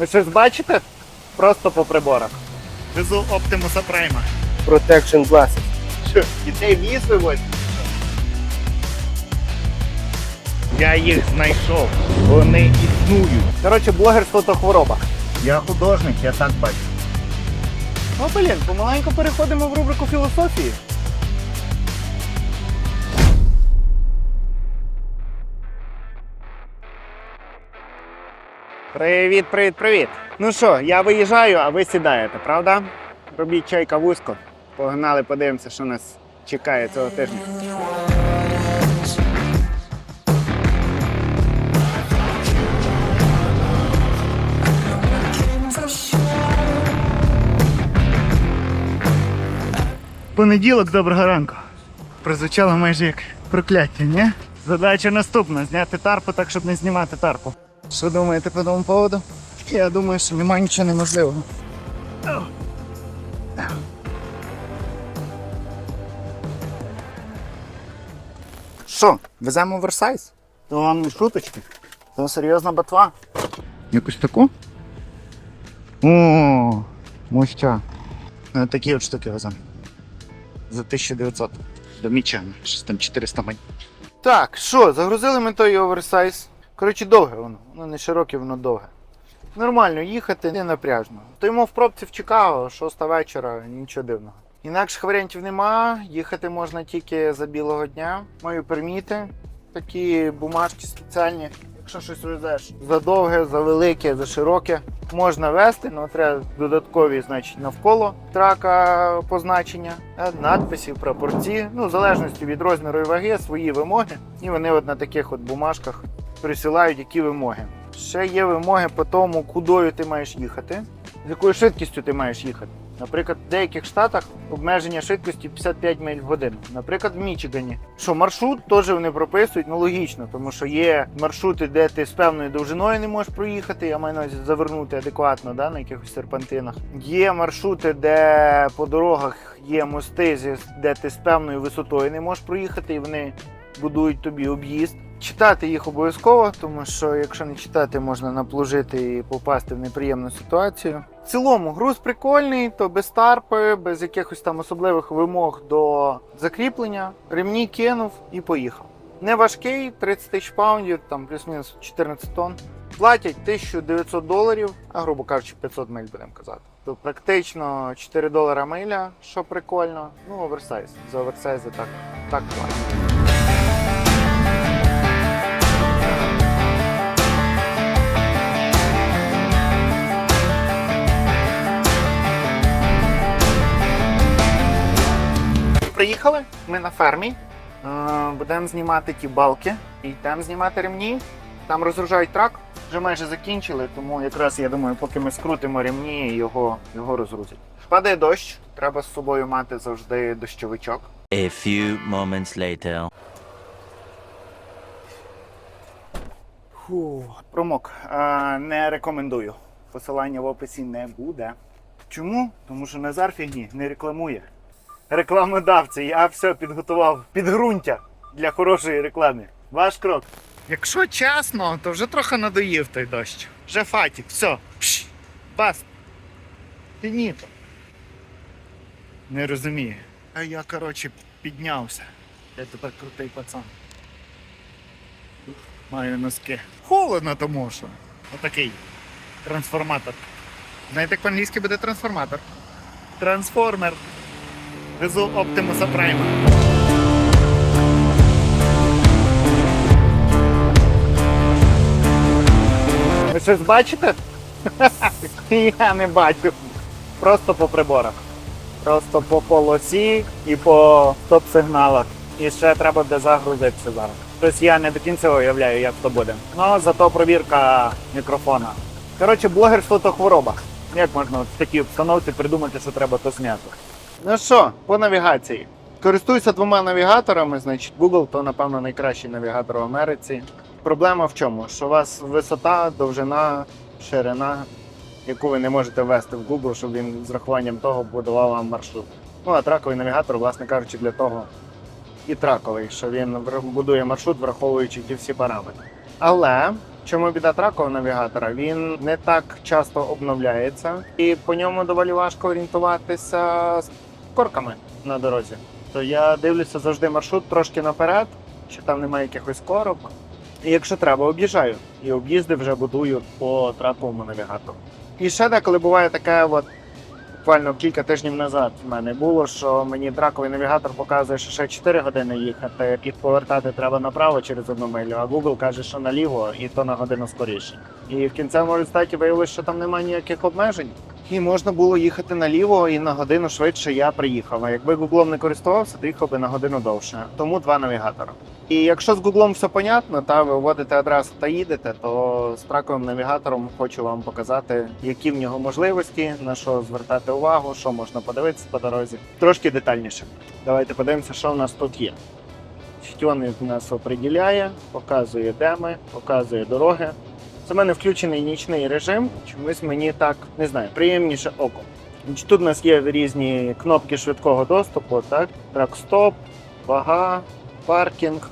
Ви щось бачите? Просто по приборах. Везу Оптимуса Прайма. Protection glasses. Що, дітей в ліс вивозять? Я їх знайшов. Вони існують. Коротше, блогерство то хвороба. Я художник, я так бачу. Ну, блін, помаленьку переходимо в рубрику філософії. Привіт, привіт, привіт. Ну що, я виїжджаю, а ви сідаєте, правда? Робіть чай кавусько. Погнали, подивимося, що нас чекає цього тижня. Понеділок, доброго ранку. Прозвучало майже як прокляття, ні? Задача наступна зняти тарпу так, щоб не знімати тарпу. Що думаєте по тому поводу? Я думаю, що немає нічого неможливого. Що, веземо оверсайз? То вам не шуточки? То серйозна ботва. Якусь таку? О, моща. Ну, такі от штуки веземо. За 1900. До міча, щось там 400 мань. Так, що, загрузили ми той оверсайз. Коротше, довге воно. Воно не широке, воно довге. Нормально їхати, не напряжно. Стоїмо в пробці в Чикаго, 6 вечора, нічого дивного. Інакших варіантів нема, їхати можна тільки за білого дня. Маю перміти, такі бумажки спеціальні. Якщо щось везеш за довге, за велике, за широке, можна вести, але треба додаткові значить, навколо трака позначення, е, надписів, прапорці. Ну, в залежності від розміру і ваги, свої вимоги. І вони от на таких от бумажках присилають які вимоги. Ще є вимоги по тому, кудою ти маєш їхати, з якою швидкістю ти маєш їхати. Наприклад, в деяких штатах обмеження швидкості 55 миль в годину. Наприклад, в Мічигані. Що маршрут теж вони прописують, ну логічно, тому що є маршрути, де ти з певною довжиною не можеш проїхати, я маю на увазі завернути адекватно да, на якихось серпантинах. Є маршрути, де по дорогах є мости, де ти з певною висотою не можеш проїхати, і вони будують тобі об'їзд. Читати їх обов'язково, тому що якщо не читати, можна наплужити і попасти в неприємну ситуацію. В цілому груз прикольний, то без тарпи, без якихось там особливих вимог до закріплення. Ремні кинув і поїхав. Не важкий, 30 тисяч паундів, там плюс-мінус 14 тонн. Платять 1900 доларів, а грубо кажучи, 500 миль будемо казати. То практично 4 долара миля, що прикольно. Ну, оверсайз. За оверсайзи так, так платять. Приїхали, ми на фермі. Е, Будемо знімати ті балки і йдемо знімати ремні. Там розгружають трак, вже майже закінчили, тому якраз я думаю, поки ми скрутимо ремні, його, його розгрузять. Падає дощ, треба з собою мати завжди дощовичок. A few moments later. Фу, промок. Е, не рекомендую. Посилання в описі не буде. Чому? Тому що Назар фігні не рекламує. Рекламодавці, я все підготував підґрунтя для хорошої реклами. Ваш крок. Якщо чесно, то вже трохи надоїв той дощ. Вже фатік, все. Пш, бас. Фініто. Не розумію. А я, коротше, піднявся. Я тепер крутий пацан. Маю носки. Холодно тому що. Отакий. Трансформатор. Знаєте, як по-англійськи буде трансформатор? Трансформер. Везу Оптимуса Прайма. Ви щось бачите? Я не бачу. Просто по приборах. Просто по полосі і по стоп-сигналах. І ще треба буде загрузитися зараз. Тобто я не до кінця уявляю, як то буде. Ну, зато провірка мікрофона. Коротше, блогерство то хвороба. Як можна в такій обстановці придумати, що треба то зняти? Ну що, по навігації. Користуюся двома навігаторами, значить Google то, напевно, найкращий навігатор в Америці. Проблема в чому? Що у вас висота, довжина, ширина, яку ви не можете ввести в Google, щоб він з рахуванням того будував вам маршрут. Ну а траковий навігатор, власне кажучи, для того і траковий, що він будує маршрут, враховуючи ті всі параметри. Але чому біда тракового навігатора? Він не так часто обновляється, і по ньому доволі важко орієнтуватися корками на дорозі. То я дивлюся завжди маршрут трошки наперед, чи там немає якихось корок. І якщо треба, об'їжджаю. І об'їзди вже будую по траковому навігатору. І ще деколи буває таке, от буквально кілька тижнів назад в мене було, що мені траковий навігатор показує, що ще 4 години їхати, і повертати треба направо через одну милю, а Google каже, що наліво, і то на годину скоріше. І в кінцевому результаті виявилося, що там немає ніяких обмежень. І можна було їхати наліво, і на годину швидше я приїхав. А якби Гуглом не користувався, то їхав би на годину довше. Тому два навігатора. І якщо з Гуглом все понятно, та ви вводите адресу та їдете, то з траковим навігатором хочу вам показати, які в нього можливості, на що звертати увагу, що можна подивитися по дорозі. Трошки детальніше. Давайте подивимося, що в нас тут є. Чтьони нас оприділяє, показує, де ми, показує дороги. Це в мене включений нічний режим. Чомусь мені так не знаю, приємніше око. Тут у нас є різні кнопки швидкого доступу, так? Трак-стоп, вага, паркінг,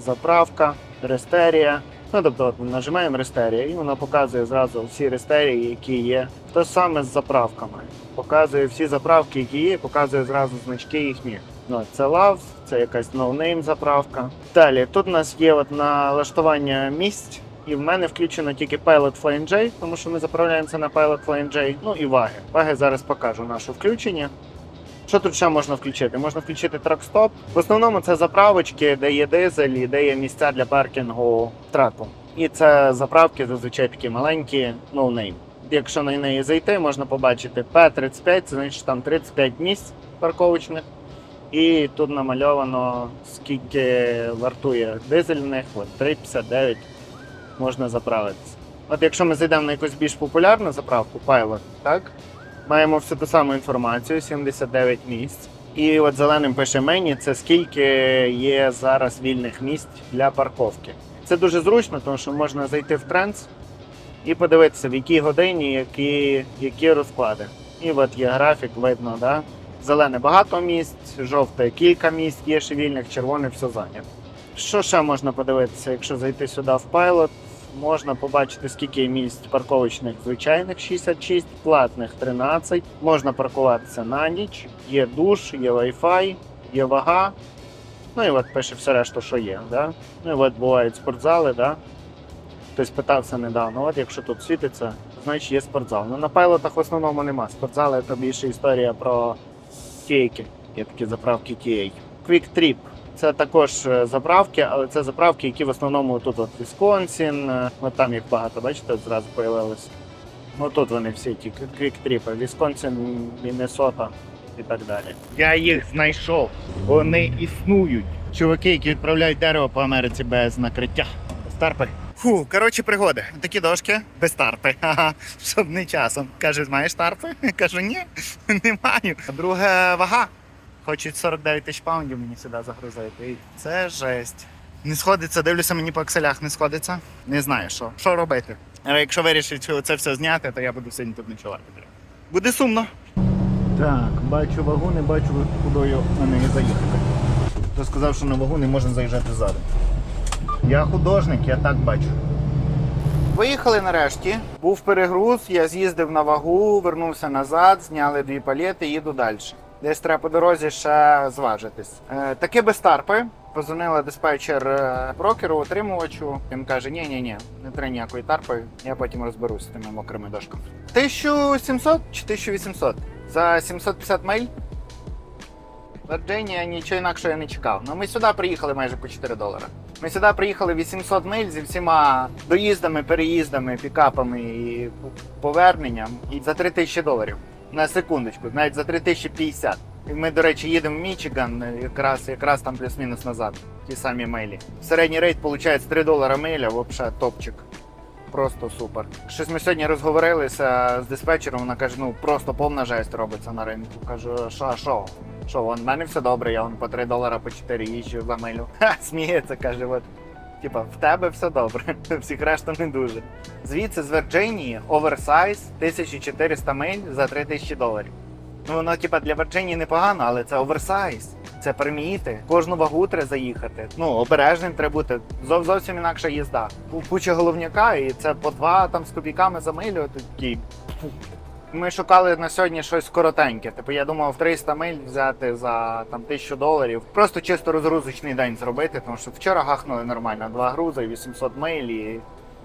заправка, рестерія. Ну, тобто от нажимаємо рестерія, і вона показує зразу всі рестерії, які є. Те саме з заправками. Показує всі заправки, які є, показує зразу значки їхні. Ну, це лав, це якась ноунейм заправка. Далі тут у нас є от налаштування місць. І в мене включено тільки Pilot Flying J, тому що ми заправляємося на Pilot Flying J. Ну і ваги. Ваги зараз покажу наше включення. Що тут ще можна включити? Можна включити трак-стоп. В основному це заправочки, де є дизель і де є місця для паркінгу траку. І це заправки зазвичай такі маленькі, no name. Якщо на неї зайти, можна побачити P35, це значить там 35 місць парковочних. І тут намальовано скільки вартує дизель в них, от 3,59 можна заправитися. От якщо ми зайдемо на якусь більш популярну заправку, Pilot, так? Маємо всю ту саму інформацію, 79 місць. І от зеленим пише мені, це скільки є зараз вільних місць для парковки. Це дуже зручно, тому що можна зайти в тренс і подивитися, в якій годині які, які розклади. І от є графік, видно, да? зелене багато місць, жовте кілька місць, є ще вільних, червоне все зайнято. Що ще можна подивитися, якщо зайти сюди в Pilot? Можна побачити, скільки є місць парковочних звичайних 66, платних 13. Можна паркуватися на ніч, є душ, є Wi-Fi, є вага. Ну і от пише все решту, що є. Да? Ну і от бувають спортзали, да? Хтось питався недавно, от якщо тут світиться, значить є спортзал. Ну на пайлотах в основному нема. Спортзали це більше історія про кейки. Є такі заправки кейк. Quick Trip. Це також е, заправки, але це заправки, які в основному тут от Вісконсін, е, от там їх багато, бачите, зразу появилися. Ну тут вони всі ті квіктріпи. Вісконсін, Міннесота і так далі. Я їх знайшов. Вони існують. Чуваки, які відправляють дерево по Америці без накриття. Старпи. Фу, коротше, пригоди. Такі дошки без тарпи. Ага, щоб не часом. Каже, маєш тарпи? Кажу, ні, не маю. Друге вага. Хочуть 49 тисяч паундів мені сюди загрузити. І це жесть. Не сходиться, дивлюся, мені по акселях не сходиться. Не знаю, що. Що робити. Але якщо вирішить це все зняти, то я буду сьогодні тут ночувати. Буде сумно. Так, бачу вагу, не бачу кудою на неї заїхати. Хто сказав, що на вагу не можна заїжджати ззаду. Я художник, я так бачу. Виїхали нарешті. Був перегруз, я з'їздив на вагу, вернувся назад, зняли дві палети, їду далі. Десь треба по дорозі ще зважитись. Е, таки без тарпи. Позвонила диспетчер е, брокеру, отримувачу. Він каже: ні, ні, ні, не треба ніякої тарпи, я потім розберусь з тими мокрими дошками. 1700 чи 1800? За 750 миль? Вірджинія нічого інакшого я не чекав. Ну ми сюди приїхали майже по 4 долари. Ми сюди приїхали 800 миль зі всіма доїздами, переїздами, пікапами і поверненням. І за 3000 доларів. На секундочку, навіть за 3050. І ми, до речі, їдемо в Мічиган, якраз, якраз там плюс-мінус назад, ті самі милі. Середній рейд виходить 3 долара миля, взагалі топчик. Просто супер. Щось ми сьогодні розговорилися з диспетчером, вона каже, ну просто повна жесть робиться на ринку. Кажу, що, що? Що, вон, в мене все добре, я вон по 3 долара по 4 їжджу за милю. Ха, сміється, каже, от. Типа, в тебе все добре, всіх решта не дуже. Звідси з Вірджинії оверсайз 1400 миль за 3000 доларів. Ну воно, типа, для Вірджинії непогано, але це оверсайз. це приміти. Кожну вагу треба заїхати. Ну, обережним треба бути. Зов, зовсім інакша їзда. Куча головняка, і це по два там з копійками за милю. Такий. Ми шукали на сьогодні щось коротеньке. Типу, я думав 300 миль взяти за там 1000 доларів. Просто чисто розгрузочний день зробити, тому що вчора гахнули нормально. Два грузи, 800 миль. І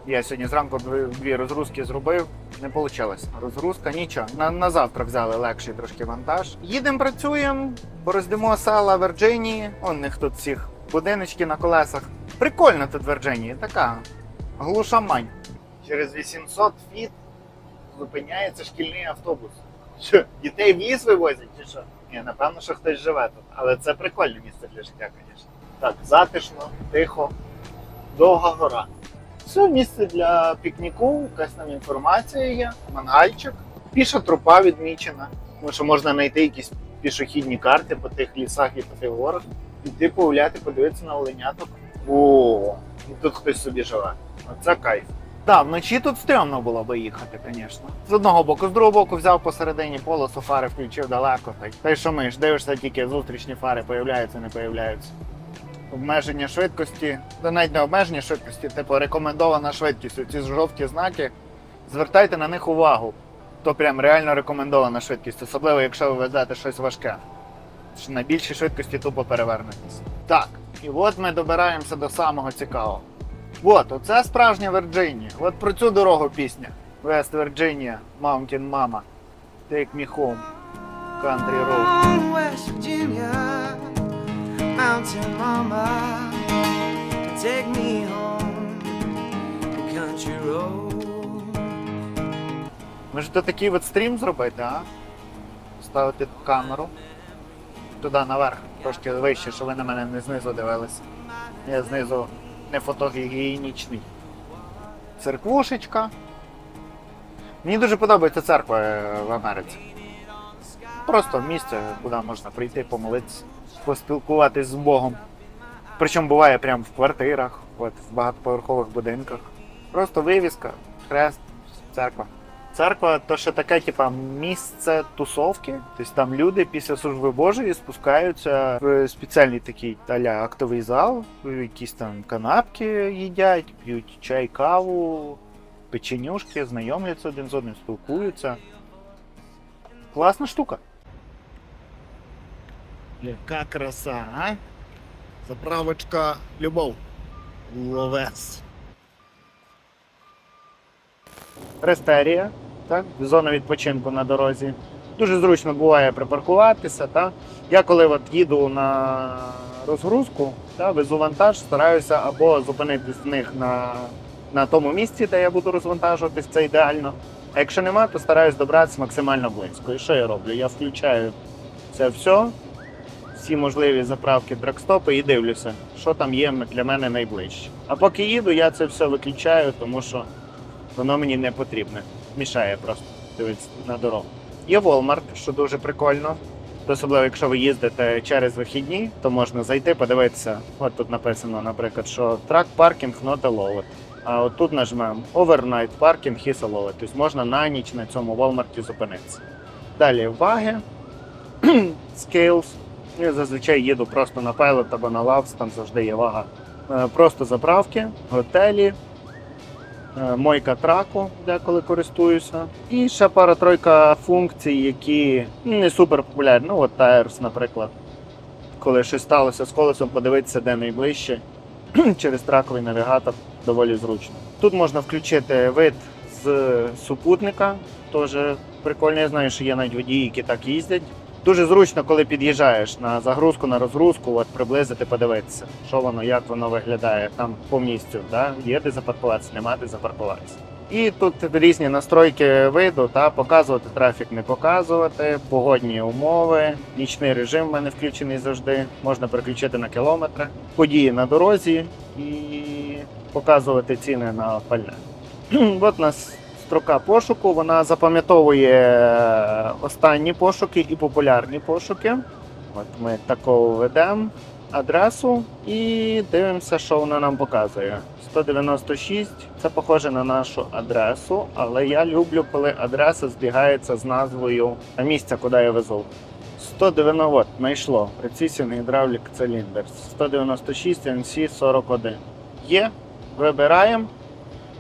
я сьогодні зранку дві, розгрузки зробив. Не вийшло. Розгрузка, нічого. На, на завтра взяли легший трошки вантаж. Їдемо, працюємо, пороздимо села Вірджинії. Он них тут всіх будиночки на колесах. Прикольно тут Вірджинії, така глушамань. Через 800 фіт зупиняється шкільний автобус. Що, дітей в ліс вивозять чи що? Ні, напевно, що хтось живе тут. Але це прикольне місце для життя, звісно. Так, затишно, тихо, довга гора. Все місце для пікніку, якась там інформація є, мангальчик. Піша трупа відмічена. Тому що можна знайти якісь пішохідні карти по тих лісах і по тих горах. Піти погуляти, подивитися на оленяток. О, і тут хтось собі живе. Оце кайф. Так, вночі тут стрьомно було би їхати, звісно. З одного боку, з другого боку взяв посередині полосу, фари включив далеко. Та й- що ми ж дивишся, тільки зустрічні фари появляються, не появляються. Обмеження швидкості, та навіть не обмеження швидкості, типу рекомендована швидкість. Ці жовті знаки. Звертайте на них увагу. То прям реально рекомендована швидкість, особливо якщо ви везете щось важке. Що на більшій швидкості тупо перевернетесь. Так, і от ми добираємося до самого цікавого. От, оце справжня Вірджинія. От про цю дорогу пісня. West Virginia, Mountain Mama. Take me home. Country Road. West Virginia, Mountain Mama, take me home, country road. Може то такий от стрім зробити, а? Ставити камеру. Туди наверх, трошки вище, щоб ви на мене не знизу дивилися. Я знизу не фотогігієнічний. Церквушечка. Мені дуже подобається церква е, в Америці. Просто місце, куди можна прийти, помолитися, поспілкуватись з Богом. Причому буває прямо в квартирах, от, в багатоповерхових будинках. Просто вивіска, хрест, церква. Церква то ще таке, типа, місце тусовки. Тобто там люди після служби Божої спускаються в спеціальний такий таля актовий зал, якісь там канапки їдять, п'ють чай, каву, печенюшки, знайомляться один з одним, спілкуються. Класна штука. Яка краса, а? Заправочка любов. Ловес. Рестерія, так, зона відпочинку на дорозі. Дуже зручно буває припаркуватися. Так. Я коли от їду на розгрузку, так, везу вантаж, стараюся або зупинитись в них на, на тому місці, де я буду розвантажуватись, це ідеально. А якщо нема, то стараюсь добратися максимально близько. І що я роблю? Я включаю це все, всі можливі заправки драгстопи і дивлюся, що там є для мене найближче. А поки їду, я це все виключаю, тому що воно мені не потрібне. Мішає просто дивитися на дорогу. Є Walmart, що дуже прикольно. Особливо, якщо ви їздите через вихідні, то можна зайти, подивитися. От тут написано, наприклад, що трак паркінг not allowed. А от тут нажмемо Overnight parking is allowed. Тобто можна на ніч на цьому Walmart зупинитися. Далі ваги, Scales. Я зазвичай їду просто на Pilot або на Loves, там завжди є вага. Е, Просто заправки, готелі, мойка траку, деколи користуюся. І ще пара-тройка функцій, які не супер популярні. Ну, от Tires, наприклад. Коли щось сталося з колесом, подивитися, де найближче. Через траковий навігатор доволі зручно. Тут можна включити вид з супутника, теж прикольно. Я знаю, що є навіть водії, які так їздять. Дуже зручно, коли під'їжджаєш на загрузку, на розгрузку, от приблизити, подивитися, що воно, як воно виглядає там по місцю. Да? Є де запаркуватися, нема де запаркуватися. І тут різні настройки виду, та показувати трафік, не показувати, погодні умови, нічний режим в мене включений завжди. Можна переключити на кілометри, події на дорозі і показувати ціни на пальне. От нас строка пошуку, вона запам'ятовує останні пошуки і популярні пошуки. От ми такого ведемо адресу і дивимося, що вона нам показує. 196 це похоже на нашу адресу, але я люблю, коли адреса збігається з назвою місця, куди я везу. 190, от, знайшло. Precision Hydraulic Cylinder. 196 NC 41. Є, вибираємо.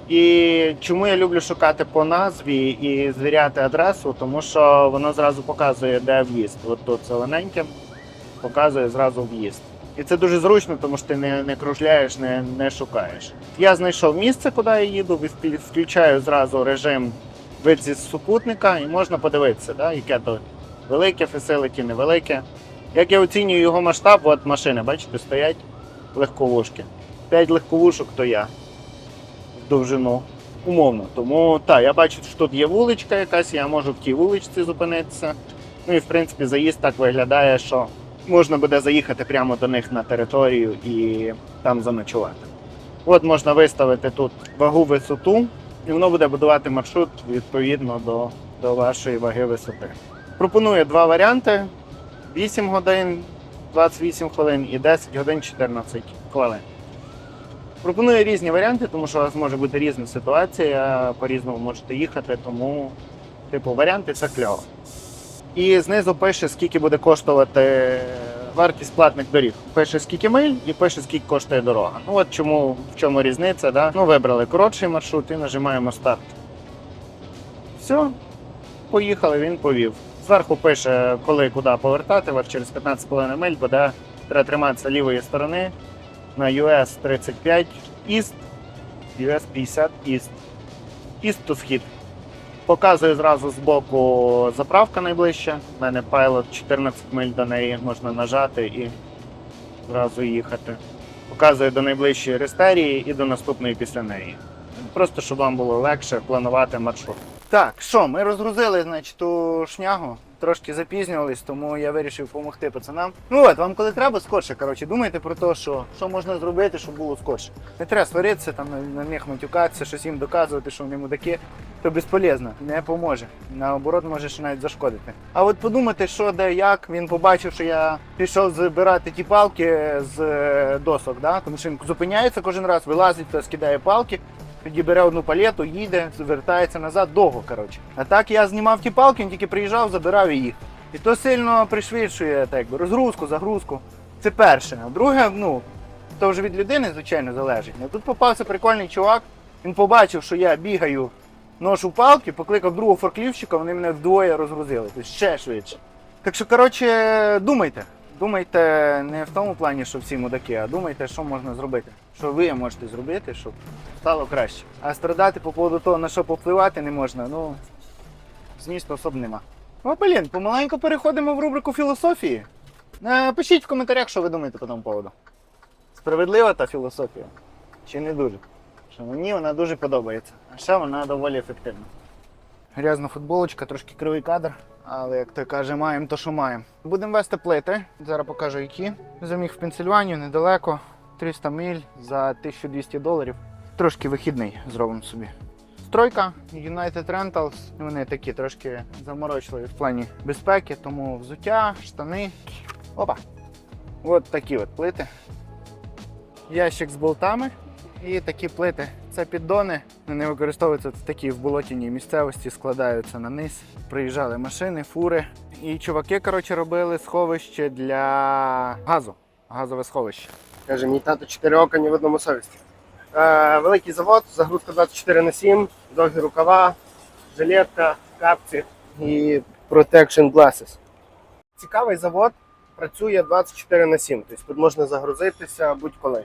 І чому я люблю шукати по назві і звіряти адресу, тому що воно зразу показує, де в'їзд. От тут зелененьким показує зразу в'їзд. І це дуже зручно, тому що ти не, не кружляєш, не, не шукаєш. Я знайшов місце, куди я їду, включаю зразу режим вид зі супутника і можна подивитися, да, яке то велике фасиліті, невелике. Як я оцінюю його масштаб, от машини, бачите, стоять легковушки. П'ять легковушок то я довжину. Умовно. Тому так, я бачу, що тут є вуличка якась, я можу в тій вуличці зупинитися. Ну і в принципі заїзд так виглядає, що можна буде заїхати прямо до них на територію і там заночувати. От можна виставити тут вагу висоту, і воно буде будувати маршрут відповідно до, до вашої ваги висоти. Пропоную два варіанти: 8 годин 28 хвилин і 10 годин 14 хвилин. Пропоную різні варіанти, тому що у вас може бути різна ситуація, по-різному можете їхати, тому, типу, варіанти це кльово. І знизу пише, скільки буде коштувати вартість платних доріг. Пише, скільки миль і пише, скільки коштує дорога. Ну от чому в чому різниця. Да? Ну, вибрали коротший маршрут і нажимаємо старт. Все, поїхали, він повів. Зверху пише, коли куди повертати, от через 15,5 миль буде треба триматися лівої сторони на US 35 East, US 50 East. East to схід. Показує зразу з боку заправка найближча. У мене Pilot 14 миль до неї можна нажати і зразу їхати. Показує до найближчої рестерії і до наступної після неї. Просто щоб вам було легше планувати маршрут. Так, що, ми розгрузили, значить, ту шнягу. Трошки запізнювались, тому я вирішив допомогти пацанам. Ну от, вам коли треба скорше, коротше, думайте про те, що, що можна зробити, щоб було скорше. Не треба сваритися, там на, них матюкатися, щось їм доказувати, що вони мудаки. То безполезно, не поможе. Наоборот, може ще навіть зашкодити. А от подумати, що де як, він побачив, що я пішов збирати ті палки з е, досок, да? тому що він зупиняється кожен раз, вилазить та скидає палки. Тоді бере одну палету, їде, звертається назад довго. коротше. А так я знімав ті палки, він тільки приїжджав, забирав їх. І то сильно пришвидшує так, якби, розгрузку, загрузку. Це перше. А друге, ну, то вже від людини, звичайно, залежить. Ну, тут попався прикольний чувак, він побачив, що я бігаю, ношу палки, покликав другого форклівщика, вони мене вдвоє розгрузили. Тобто ще швидше. Так що, коротше, думайте. Думайте не в тому плані, що всі мудаки, а думайте, що можна зробити. Що ви можете зробити, щоб стало краще. А страдати по поводу того, на що попливати не можна, ну змісту особо нема. Ну, блін, помаленьку переходимо в рубрику філософії. Пишіть в коментарях, що ви думаєте по тому поводу. Справедлива та філософія? Чи не дуже? Що мені вона дуже подобається. А ще вона доволі ефективна. Грязна футболочка, трошки кривий кадр, але як то каже, маємо то, що маємо. Будемо вести плити. Зараз покажу які. Заміг в Пенсильванію недалеко. 300 миль за 1200 доларів. Трошки вихідний зробимо собі. Стройка United Rentals. Вони такі трошки заморочливі в плані безпеки, тому взуття, штани. Опа! От такі от плити. Ящик з болтами і такі плити. Це піддони. Вони використовуються в такій в болотяній місцевості, складаються на низ. Приїжджали машини, фури. І чуваки, коротше, робили сховище для газу. Газове сховище. Каже, мій тато чотири ока ні в одному совісті. Е, великий завод, загрузка 24 на 7, довгі рукава, жилетка, капці і protection glasses. Цікавий завод працює 24 на 7. Тобто тут можна загрузитися будь-коли.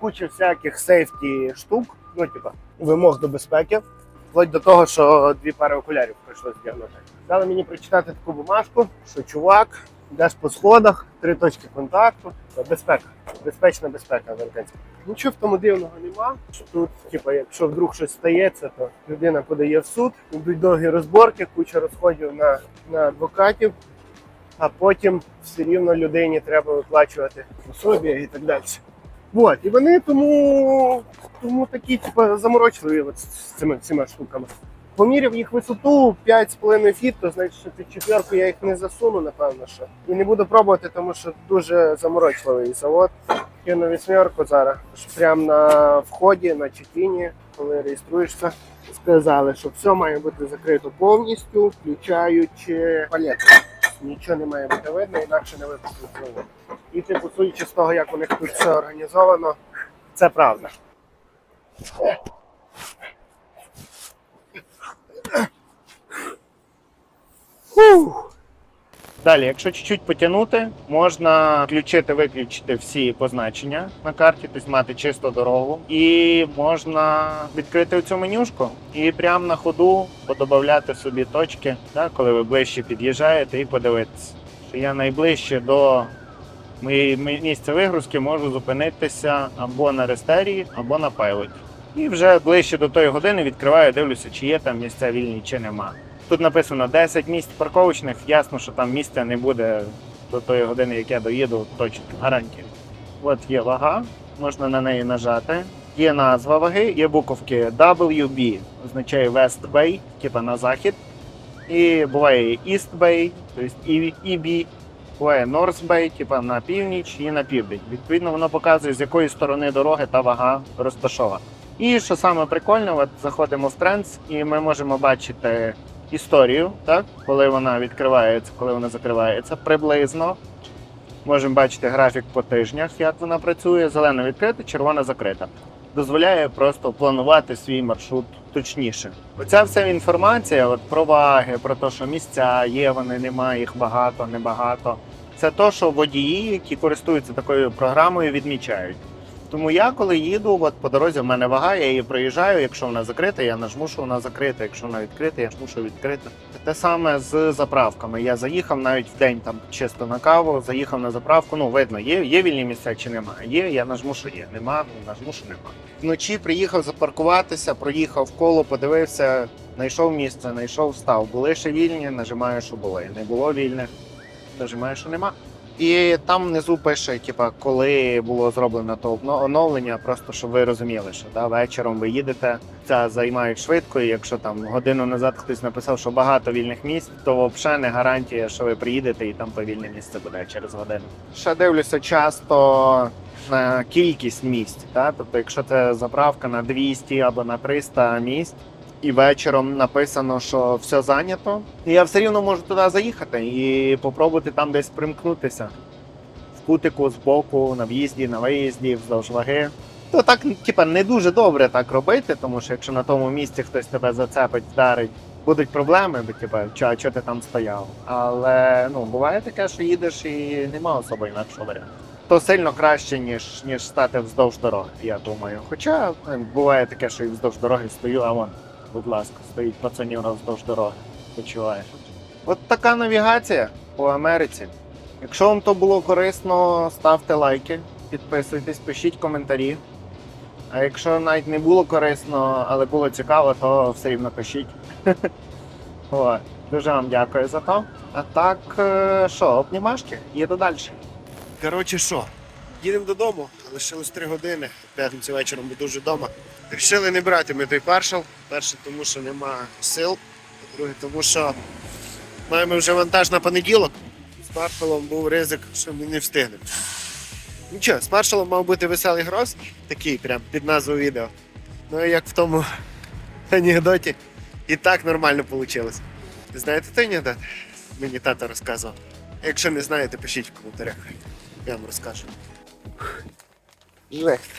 Куча всяких сейфті штук, ну типа вимог до безпеки, вплоть до того, що дві пари окулярів прийшлось вдягнути. Дали мені прочитати таку бумажку, що чувак, йдеш по сходах, три точки контакту, безпека, безпечна безпека американська. Нічого в тому дивного нема. Тут, типу, якщо вдруг щось стається, то людина подає в суд, йдуть довгі розборки, куча розходів на, на адвокатів, а потім все рівно людині треба виплачувати пособі і так далі. От, і вони тому, тому такі, типу, заморочливі от з цими, цими штуками. Поміряв їх висоту 5,5 фіт, то значить, що під четверку я їх не засуну, напевно, що. І не буду пробувати, тому що дуже заморочливий завод. Кину вісьмерку зараз. Прямо на вході, на чекіні, коли реєструєшся, сказали, що все має бути закрито повністю, включаючи палету. Нічого не має бути видно, інакше не випустить завод. І типу, судячи з того, як у них тут все організовано, це правда. Фух. Далі, якщо чуть-чуть потягнути, можна включити-виключити всі позначення на карті, тобто мати чисту дорогу. І можна відкрити цю менюшку і прямо на ходу подобавляти собі точки, да, коли ви ближче під'їжджаєте, і подивитися, що я найближче до моєї місця вигрузки можу зупинитися або на рестерії, або на пайлоті. І вже ближче до тої години відкриваю, дивлюся, чи є там місця вільні, чи нема. Тут написано 10 місць парковочних, ясно, що там місця не буде до тої години, як я доїду, точно гарантія. От є вага, можна на неї нажати. Є назва ваги, є буковки WB, означає West Bay, типа на захід. І буває East Bay, тобто EB, буває North Bay, типа на північ і на південь. Відповідно, воно показує, з якої сторони дороги та вага розташована. І що саме прикольне, от заходимо в Trends, і ми можемо бачити історію, так, коли вона відкривається, коли вона закривається, приблизно. Можемо бачити графік по тижнях, як вона працює. Зелена відкрита, червона закрита. Дозволяє просто планувати свій маршрут точніше. Оця вся інформація от, про ваги, про те, що місця є, вони немає, їх багато, небагато. Це то, що водії, які користуються такою програмою, відмічають. Тому я, коли їду, от по дорозі в мене вага, я її проїжджаю. Якщо вона закрита, я нажму, що вона закрита. Якщо вона відкрита, я жму, що відкрита. Те саме з заправками. Я заїхав навіть в день там чисто на каву, заїхав на заправку. Ну, видно, є, є вільні місця чи немає. Є, я нажму, що є. Нема, ну нажму, що нема. Вночі приїхав запаркуватися, проїхав коло, подивився, знайшов місце, знайшов, став. Були ще вільні, нажимаю, що були. Не було вільних, нажимаю, що нема. І там внизу пише, типа, коли було зроблено то оновлення, просто щоб ви розуміли, що да, вечором ви їдете, це займають швидко. І якщо там годину назад хтось написав, що багато вільних місць, то взагалі не гарантія, що ви приїдете і там то вільне місце буде через годину. Ще дивлюся часто на кількість місць. Да? Тобто, якщо це заправка на 200 або на 300 місць. І вечором написано, що все зайнято. І я все рівно можу туди заїхати і попробувати там десь примкнутися. В кутику, з боку, на в'їзді, на виїзді, вздовж ваги. То так, типа, не дуже добре так робити, тому що якщо на тому місці хтось тебе зацепить, вдарить, будуть проблеми, бо типа, чого чо ти там стояв. Але ну, буває таке, що їдеш і нема особо інакшого варіанту. То сильно краще, ніж, ніж стати вздовж дороги, я думаю. Хоча е, буває таке, що і вздовж дороги стою, а вон, будь ласка, стоїть пацанів вздовж дороги. Почуває. От така навігація по Америці. Якщо вам то було корисно, ставте лайки, підписуйтесь, пишіть коментарі. А якщо навіть не було корисно, але було цікаво, то все рівно пишіть. О, дуже вам дякую за то. А так, е, що, обнімашки? Їду далі. Коротше, що? Їдемо додому, лишилось 3 години. В П'ятницю вечором буду вже вдома. Рішили не брати ми той паршал. Перше, тому що нема сил. Друге, тому що маємо вже вантаж на понеділок. З паршалом був ризик, що ми не встигнемо. Нічого, з паршалом мав бути веселий гроз, такий прям під назвою відео. Ну як в тому анекдоті, і так нормально вийшло. Знаєте той анекдот? Мені тато розказував. Якщо не знаєте, пишіть в коментарях. Я вам розкажу. Жесть.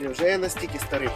Невже я настільки старий?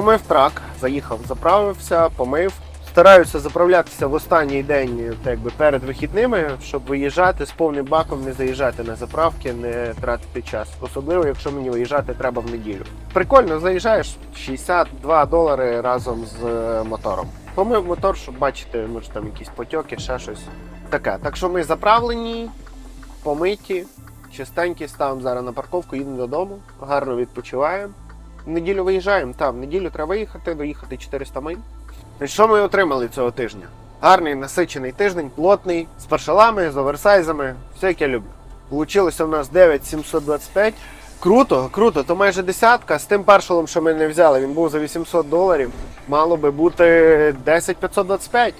Помив трак, заїхав, заправився, помив. Стараюся заправлятися в останній день, так якби перед вихідними, щоб виїжджати з повним баком, не заїжджати на заправки, не тратити час. Особливо, якщо мені виїжджати треба в неділю. Прикольно, заїжджаєш 62 долари разом з е, мотором. Помив мотор, щоб бачити, може там якісь потьоки, ще щось. Таке. Так що ми заправлені, помиті, чистенькі, ставимо зараз на парковку, їдемо додому, гарно відпочиваємо. В неділю виїжджаємо. Та, в неділю треба виїхати, доїхати 400 миль. Що ми отримали цього тижня? Гарний насичений тиждень, плотний, з паршалами, з оверсайзами, все як я люблю. Получилося у нас 9725. Круто, круто, то майже десятка. З тим паршалом, що ми не взяли, він був за 800 доларів. Мало би бути 10525.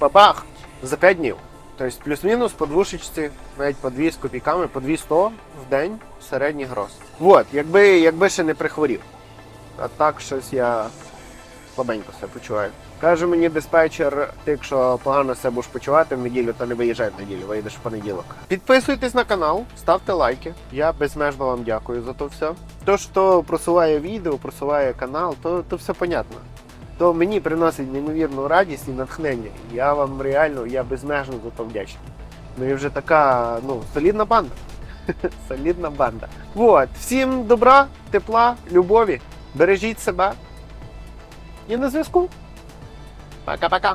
Бабах! За 5 днів. Тобто плюс-мінус по двушечці, навіть по 2 з копійками, по 200 в день середній гроз. Вот, якби, якби ще не прихворів. А так щось я слабенько себе почуваю. Каже мені диспетчер, ти якщо погано себе будеш почувати в неділю, то не виїжджай в неділю, виїдеш в понеділок. Підписуйтесь на канал, ставте лайки. Я безмежно вам дякую за то все. То, що просуває відео, просуває канал, то, то все понятно. То мені приносить неймовірну радість і натхнення. Я вам реально, я безмежно за то вдячний. Ми вже така, ну, солідна банда. солідна банда. От. Всім добра, тепла, любові. Бережіть себе. І на зв'язку. Пока-пока.